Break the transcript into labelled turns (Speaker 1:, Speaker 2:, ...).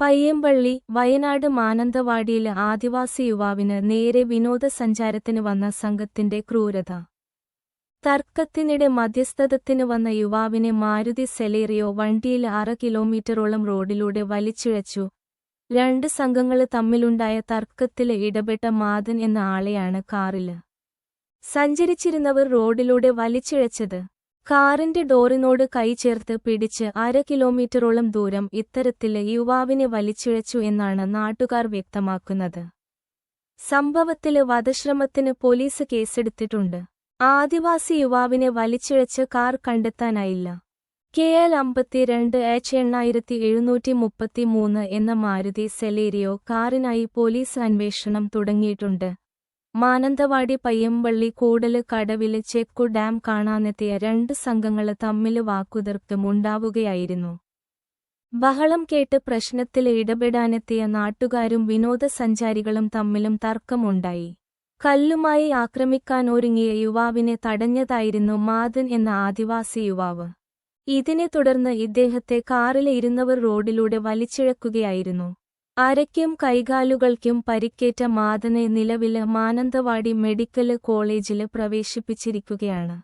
Speaker 1: പയ്യമ്പള്ളി വയനാട് മാനന്തവാടിയിലെ ആദിവാസി യുവാവിന് നേരെ വിനോദസഞ്ചാരത്തിന് വന്ന സംഘത്തിന്റെ ക്രൂരത. തർക്കത്തിനിടെ മധ്യസ്ഥതത്തിന് വന്ന യുവാവിനെ മാരുതി സെലേറിയോ വണ്ടിയിൽ അര കിലോമീറ്ററോളം റോഡിലൂടെ വലിച്ചിഴച്ചു. രണ്ട് സംഘങ്ങൾ തമ്മിലുണ്ടായ തർക്കത്തിൽ ഇടപെട്ട മാതൻ എന്ന ആളെയാണ് കാറിൽ. സഞ്ചരിച്ചിരുന്നവർ റോഡിലൂടെ വലിച്ചിഴച്ചത്. കാറിന്റെ ഡോറിനോട് കൈ ചേർത്ത് പിടിച്ച് അര കിലോമീറ്ററോളം ദൂരം ഇത്തരത്തിൽ യുവാവിനെ വലിച്ചിഴച്ചു എന്നാണ് നാട്ടുകാർ വ്യക്തമാക്കുന്നത്. സംഭവത്തിൽ വധശ്രമത്തിന് പോലീസ് കേസെടുത്തിട്ടുണ്ട്. ആദിവാസി യുവാവിനെ വലിച്ചിഴച്ച് കാർ കണ്ടെത്താനായില്ല. കെ എൽ അമ്പത്തിരണ്ട് എച്ച് എണ്ണായിരത്തി എഴുന്നൂറ്റി മുപ്പത്തിമൂന്ന് എന്ന മാരുതി സെലേരിയോ കാറിനായി പോലീസ് അന്വേഷണം തുടങ്ങിയിട്ടുണ്ട്. മാനന്തവാടി പയ്യമ്പള്ളി കൂടൽ കടവിൽ ചെക്കു ഡാം കാണാനെത്തിയ രണ്ട് സംഘങ്ങൾ തമ്മിൽ വാക്കുതർക്കമുണ്ടാവുകയായിരുന്നു ബഹളം കേട്ട് പ്രശ്നത്തിൽ ഇടപെടാനെത്തിയ നാട്ടുകാരും വിനോദസഞ്ചാരികളും തമ്മിലും തർക്കമുണ്ടായി. കല്ലുമായി ആക്രമിക്കാനൊരുങ്ങിയ യുവാവിനെ തടഞ്ഞതായിരുന്നു മാതൻ എന്ന ആദിവാസി യുവാവ്. ഇതിനെ തുടർന്ന് ഇദ്ദേഹത്തെ കാറിലെ ഇരുന്നവർ റോഡിലൂടെ വലിച്ചിഴക്കുകയായിരുന്നു. അരയ്ക്കും കൈകാലുകൾക്കും പരിക്കേറ്റ മാതനെ നിലവിൽ മാനന്തവാടി മെഡിക്കൽ കോളേജിൽ പ്രവേശിപ്പിച്ചിരിക്കുകയാണ്.